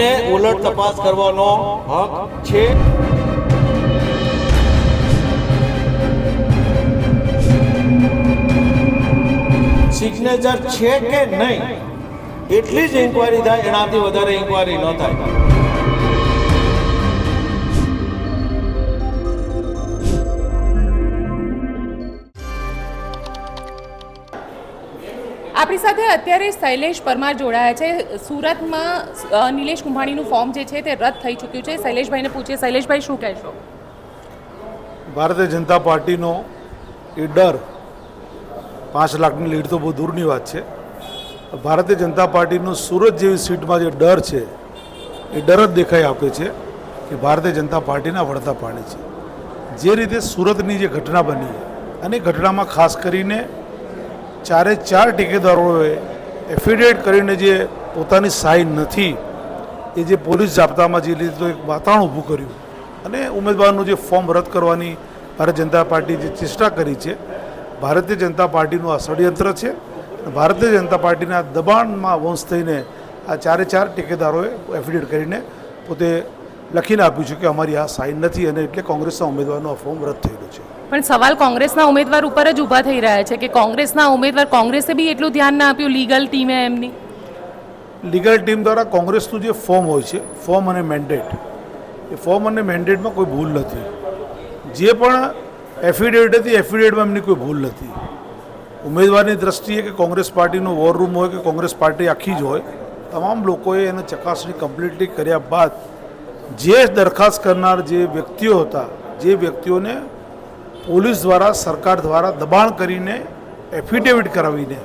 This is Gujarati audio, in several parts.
અમને ઉલટ તપાસ કરવાનો હક છે. સિગ્નેચર છે કે નહીં? એટલી જ ઇન્કવાયરી થાય, એનાથી વધારે ઇન્કવાયરી ન થાય. આપણી સાથે અત્યારે શૈલેષ પરમાર જોડાયા છે. સુરતમાં નિલેશ કુંભાણીનું ફોર્મ જે છે તે રદ થઈ ચૂક્યું છે. શૈલેષભાઈને પૂછીએ. શૈલેષભાઈ, શું કહેશો? ભારતીય જનતા પાર્ટીનો એ ડર પાંચ લાખની લીડ તો બહુ દૂરની વાત છે. ભારતીય જનતા પાર્ટીનો સુરત જેવી સીટમાં જે ડર છે, એ ડર જ દેખાઈ આપે છે કે ભારતીય જનતા પાર્ટીના વળતા પાણી છે. જે રીતે સુરતની જે ઘટના બની અને ઘટનામાં ખાસ કરીને ચારે ચાર ટેકેદારોએ એફિડેવિટ કરીને જે પોતાની સાઈન નથી, એ જે પોલીસ જાપ્તામાં જે લીધું એક વાતાવરણ ઊભું કર્યું અને ઉમેદવારનું જે ફોર્મ રદ કરવાની ભારતીય જનતા પાર્ટી જે ચેષ્ટા કરી છે, ભારતીય જનતા પાર્ટીનું આ ષડયંત્ર છે ભારતીય જનતા પાર્ટીના દબાણમાં વંશ થઈને આ ચારે ચાર ટેકેદારોએ એફિડેવિટ કરીને પોતે લખીને આપ્યું છે કે અમારી આ સાઈન નથી અને એટલે કોંગ્રેસના ઉમેદવારનું આ ફોર્મ રદ થયેલું છે. પણ સવાલ કોંગ્રેસના ઉમેદવાર ઉપર જ ઊભા થઈ રહ્યા છે કે કોંગ્રેસના ઉમેદવાર કોંગ્રેસે બી એટલું ધ્યાન ના આપ્યું લીગલ ટીમે એમની? લીગલ ટીમ દ્વારા કોંગ્રેસનું જે ફોર્મ હોય છે, ફોર્મ અને મેન્ડેટ એ ફોર્મ અને મેન્ડેટમાં કોઈ ભૂલ નથી. જે પણ એફિડેવિટ હતી એફિડેવિટમાં એમની કોઈ ભૂલ નથી. ઉમેદવારની દ્રષ્ટિએ કે કોંગ્રેસ પાર્ટીનો વોર રૂમ હોય કે કોંગ્રેસ પાર્ટી આખી જ હોય, તમામ લોકોએ એને ચકાસણી કમ્પ્લીટલી કર્યા બાદ જે દરખાસ્ત કરનાર જે વ્યક્તિઓ હતા, જે વ્યક્તિઓને પોલીસ દ્વારા, સરકાર દ્વારા દબાણ કરીને એફિડેવિટ કરાવીને,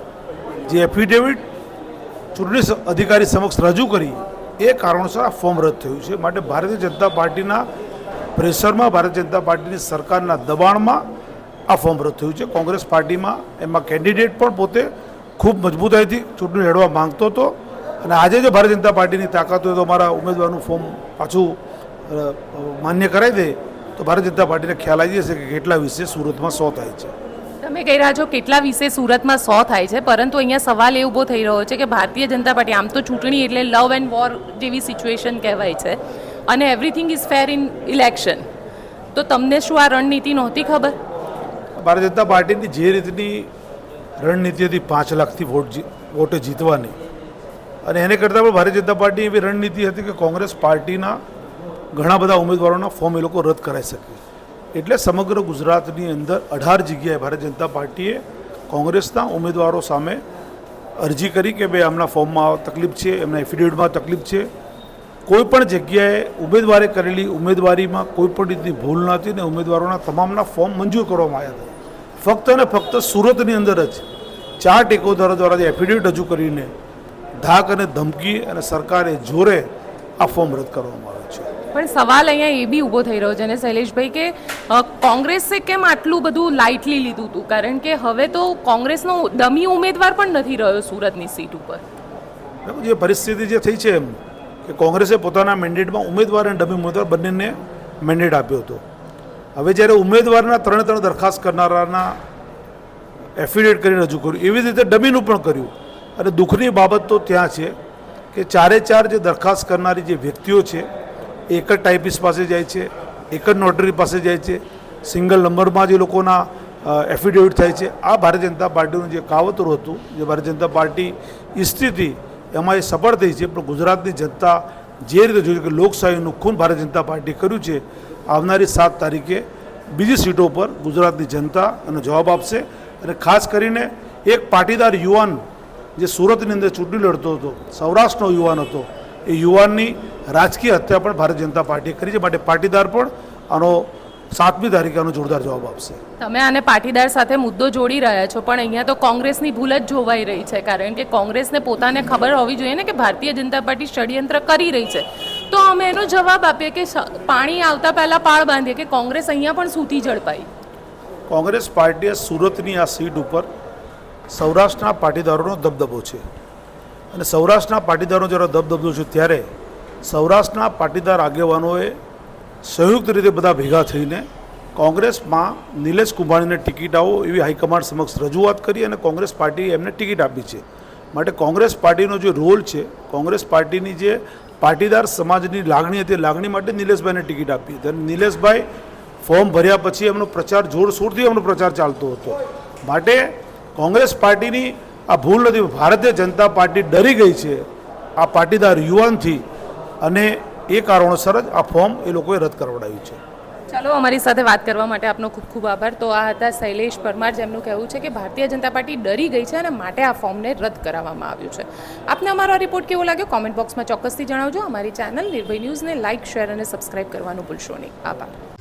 જે એફિડેવિટ ચૂંટણી અધિકારી સમક્ષ રજૂ કરી, એ કારણોસર આ ફોર્મ રદ થયું છે. માટે ભારતીય જનતા પાર્ટીના પ્રેશરમાં, ભારતીય જનતા પાર્ટીની સરકારના દબાણમાં આ ફોર્મ રદ થયું છે. કોંગ્રેસ પાર્ટીમાં એમાં કેન્ડિડેટ પણ પોતે ખૂબ મજબૂતાઈથી ચૂંટણી લડવા માંગતો હતો. અને આજે જો ભારતીય જનતા પાર્ટીની તાકાત હોય તો અમારા ઉમેદવારનું ફોર્મ પાછું માન્ય કરાવી દે. તો ભારતીય જનતા પાર્ટીને ખ્યાલ આવી જશે કે કેટલા વિશે સુરતમાં સો થાય છે. તમે કહી રહ્યા છો કેટલા વિશે સુરતમાં સો થાય છે પરંતુ અહીંયા સવાલ એ ઊભો થઈ રહ્યો છે કે ભારતીય જનતા પાર્ટી આમ તો ચૂંટણી એટલે લવ એન્ડ વોર જેવી સિચ્યુએશન કહેવાય છે અને everything is fair in election તો તમને શું આ રણનીતિ નહોતી ખબર? ભારતીય જનતા પાર્ટીની જે રીતની રણનીતિ હતી પાંચ લાખથી વોટ વોટો જીતવાની અને એને કરતાં પણ ભારતીય જનતા પાર્ટી એવી રણનીતિ હતી કે કોંગ્રેસ પાર્ટીના ઘણા બધા ઉમેદવારોના ફોર્મ એ લોકો રદ કરાવી શકે. એટલે સમગ્ર ગુજરાતની અંદર અઢાર જગ્યાએ ભારતીય જનતા પાર્ટીએ કોંગ્રેસના ઉમેદવારો સામે અરજી કરી કે ભાઈ આમના ફોર્મમાં તકલીફ છે, એમના એફિડેવિટમાં તકલીફ છે. કોઈ પણ જગ્યાએ ઉમેદવારે કરેલી ઉમેદવારીમાં કોઈ પણ રીતની ભૂલ નહોતી ને ઉમેદવારોના તમામના ફોર્મ મંજૂર કરવામાં આવ્યા હતા. ફક્ત અને ફક્ત સુરતની અંદર જ ચાર ટેકોદારો દ્વારા જે એફિડેવિટ રજૂ કરીને ધાક અને ધમકી અને સરકારે જોરે આ ફોર્મ રદ કરવામાં આવ્યું. પણ સવાલ અહીંયા એ બી ઊભો થઈ રહ્યો છે ને શૈલેષભાઈ કે કોંગ્રેસે કેમ આટલું બધું લાઇટલી લીધું હતું કારણ કે હવે તો કોંગ્રેસનો ડમી ઉમેદવાર પણ નથી રહ્યો સુરતની સીટ ઉપર. જે પરિસ્થિતિ જે થઈ છે કે કોંગ્રેસે પોતાના મેન્ડેટમાં ઉમેદવાર અને ડમી ઉમેદવાર બંનેને મેન્ડેટ આપ્યો હતો. હવે જ્યારે ઉમેદવારના ત્રણે ત્રણ દરખાસ્ત કરનારાના એફિડેવિટ કરીને રજૂ કર્યું, એવી રીતે ડમીનું પણ કર્યું. અને દુઃખની બાબત તો ત્યાં છે કે ચારે ચાર જે દરખાસ્ત કરનારી જે વ્યક્તિઓ છે એક જ ટાઈપિસ્ટ પાસે જાય છે, એક જ નોટરી પાસે જાય છે સિંગલ નંબરમાં જે લોકોના એફિડેવિટ થાય છે, આ ભારતીય જનતા પાર્ટીનું જે કાવતરું હતું, જે ભારતીય જનતા પાર્ટી ઈચ્છતી એમાં એ સફળ થઈ છે, પણ ગુજરાતની જનતા જે રીતે જોયું કે લોકશાહીનું ખૂન ભારતીય જનતા પાર્ટી કર્યું છે, આવનારી સાત તારીખે બીજી સીટો પર ગુજરાતની જનતા એનો જવાબ આપશે. અને ખાસ કરીને એક પાટીદાર યુવાન જે સુરતની અંદર ચૂંટણી લડતો હતો, સૌરાષ્ટ્રનો યુવાન હતો, એ યુવાનની રાજકીય હત્યા પણ ભારતીય જનતા પાર્ટીએ કરી છે. માટે પાટીદાર પણ આનો સાતમી તારીખે આનો જોરદાર જવાબ આપશે. તમે આને પાટીદાર સાથે મુદ્દો જોડી રહ્યા છો પણ અહીંયા તો કોંગ્રેસની ભૂલ જ જોવાઈ રહી છે. કારણ કે કોંગ્રેસને પોતાને ખબર હોવી જોઈએ ને કે ભારતીય જનતા પાર્ટી ષડયંત્ર કરી રહી છે. તો અમે એનો જવાબ આપીએ કે પાણી આવતા પહેલાં પાળ બાંધીએ કે કોંગ્રેસ અહીંયા પણ સૂતી ઝડપાઈ? કોંગ્રેસ પાર્ટીએ સુરતની આ સીટ ઉપર સૌરાષ્ટ્રના પાટીદારોનો દબદબો છે. અને સૌરાષ્ટ્રના પાટીદારો જ્યારે દબદબો છે ત્યારે સૌરાષ્ટ્રના પાટીદાર આગેવાનોએ સંયુક્ત રીતે બધા ભેગા થઈને કોંગ્રેસમાં નિલેશ કુંભાણીને ટિકિટ આવો એવી હાઈકમાન્ડ સમક્ષ રજૂઆત કરી અને કોંગ્રેસ પાર્ટીએ એમને ટિકિટ આપી છે. માટે કોંગ્રેસ પાર્ટીનો જે રોલ છે, કોંગ્રેસ પાર્ટીની જે પાટીદાર સમાજની લાગણી હતી લાગણી માટે નિલેશભાઈને ટિકિટ આપી હતી અને નિલેશભાઈ ફોર્મ ભર્યા પછી એમનો પ્રચાર જોરશોરથી એમનો પ્રચાર ચાલતો હતો. માટે કોંગ્રેસ પાર્ટીની આ ભૂલ નથી, ભારતીય જનતા પાર્ટી ડરી ગઈ છે. આ પાટીદાર યુવાનથી અને એ કારણોસર જ આ ફોર્મ એ લોકોએ રદ કરવડાવ્યું છે. ચાલો, અમારી સાથે વાત કરવા માટે આપનો ખૂબ ખૂબ આભાર. તો આ હતા શૈલેષ પરમાર, જેમનું કહેવું છે કે ભારતીય જનતા પાર્ટી ડરી ગઈ છે અને માટે આ ફોર્મને રદ કરાવવામાં આવ્યું છે. આપને અમારો રિપોર્ટ કેવો લાગ્યો? કોમેન્ટ બોક્સમાં ચોક્કસથી જણાવજો. અમારી ચેનલ નિર્ભય ન્યૂઝને લાઇક શેર અને સબસ્ક્રાઇબ કરવાનું ભૂલશો નહીં. આભાર.